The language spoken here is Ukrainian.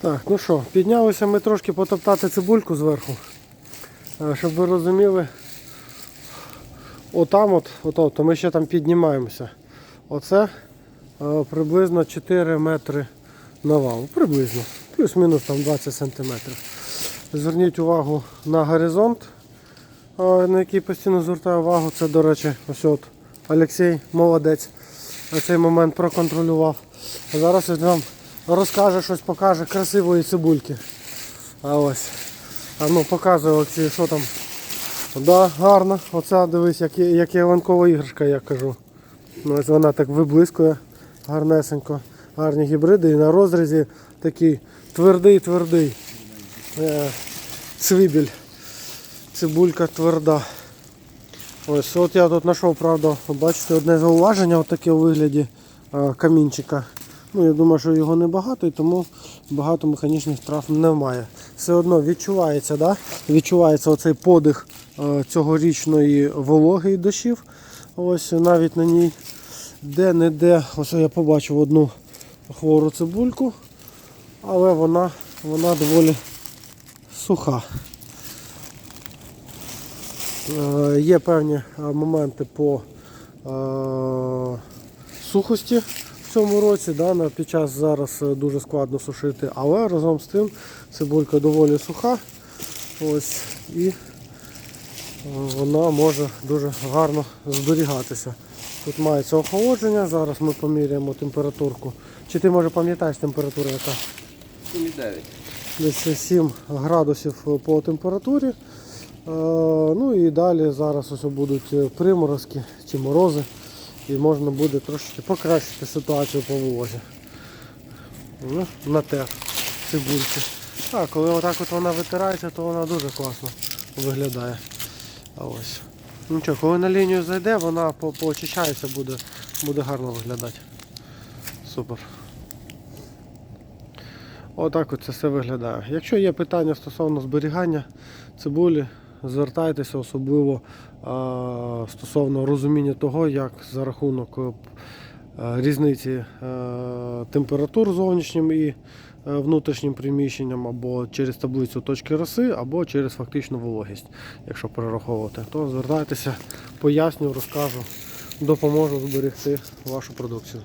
Так, ну що, піднялися ми трошки потоптати цибульку зверху. Е, Щоб ви розуміли, отам от, ото, то ми ще там піднімаємося. Оце е, приблизно 4 метри навалу. Приблизно. Плюс-мінус там 20 сантиметрів. Зверніть увагу на горизонт, е, на який постійно звертаю увагу. Це, до речі, ось от Олексій молодець. Цей момент проконтролював. А зараз він вам розкаже щось, покаже красивої цибульки. А ось. А ну показуй Олексій, що там. Да, гарно. Оця дивись, як, як ялинкова іграшка, я кажу. Ну, ось вона так виблискує гарнесенько. Гарні гібриди і на розрізі такий твердий-твердий е, цвібіль. Цибулька тверда. Ось от я тут знайшов, правда, бачите, одне зауваження, отаке у вигляді е, камінчика. Ну, я думаю, що його небагато і тому багато механічних трав немає. Все одно відчувається, да? відчувається оцей подих е, цьогорічної вологи і дощів. Ось навіть на ній де-не-де, ось я побачив одну хвору цибульку, але вона, вона доволі суха. Е, Є певні моменти по е, сухості цьому році. Да, на- під час зараз е, дуже складно сушити, але разом з тим цибулька доволі суха. Ось, і е, вона може дуже гарно зберігатися. Тут мається охолодження, зараз ми поміряємо температурку. Чи ти може пам'ятаєш температуру яка? 7,9. десь 7 градусів по температурі. Е, Ну і далі зараз ось будуть е, приморозки чи морози. І можна буде трошки покращити ситуацію по вивозі. Ну, Натер цибульки. А коли отак от вона витирається, то вона дуже класно виглядає. А ось. Ну що, коли на лінію зайде, вона по- поочищається, буде, буде гарно виглядати. Супер. Отак от це все виглядає. Якщо є питання стосовно зберігання цибулі, звертайтеся особливо стосовно розуміння того, як за рахунок е, різниці е, температур зовнішнім і е, внутрішнім приміщенням, або через таблицю точки роси, або через фактичну вологість, якщо перераховувати, то звертайтеся, поясню, розкажу, допоможу зберегти вашу продукцію.